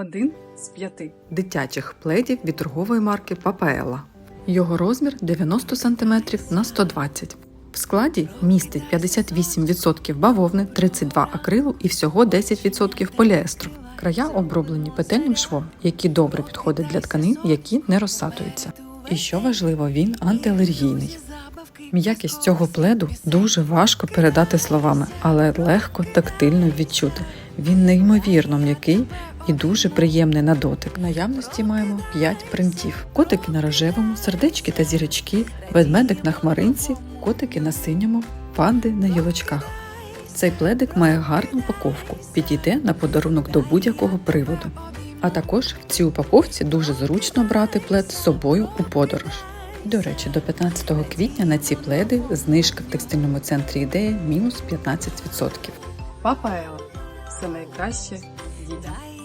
Один з п'яти. дитячих пледів від торгової марки Папаела. Його розмір 90 см на 120 В складі містить 58% бавовни, 32 акрилу і всього 10% поліестру. Края оброблені петельним швом, який добре підходить для тканин, які не розсатуються. І що важливо, він антиалергійний. М'якість цього пледу дуже важко передати словами, але легко тактильно відчути. Він неймовірно м'який і дуже приємний на дотик. Наявності маємо 5 принтів: котики на рожевому, сердечки та зірочки, ведмедик на хмаринці, котики на синьому, панди на гілочках. Цей пледик має гарну упаковку, підійде на подарунок до будь-якого приводу. А також в цій упаковці дуже зручно брати плед з собою у подорож. До речі, до 15 квітня на ці пледи знижка в текстильному центрі ідея мінус 15%. Папа Ела. Все найкраще дітям.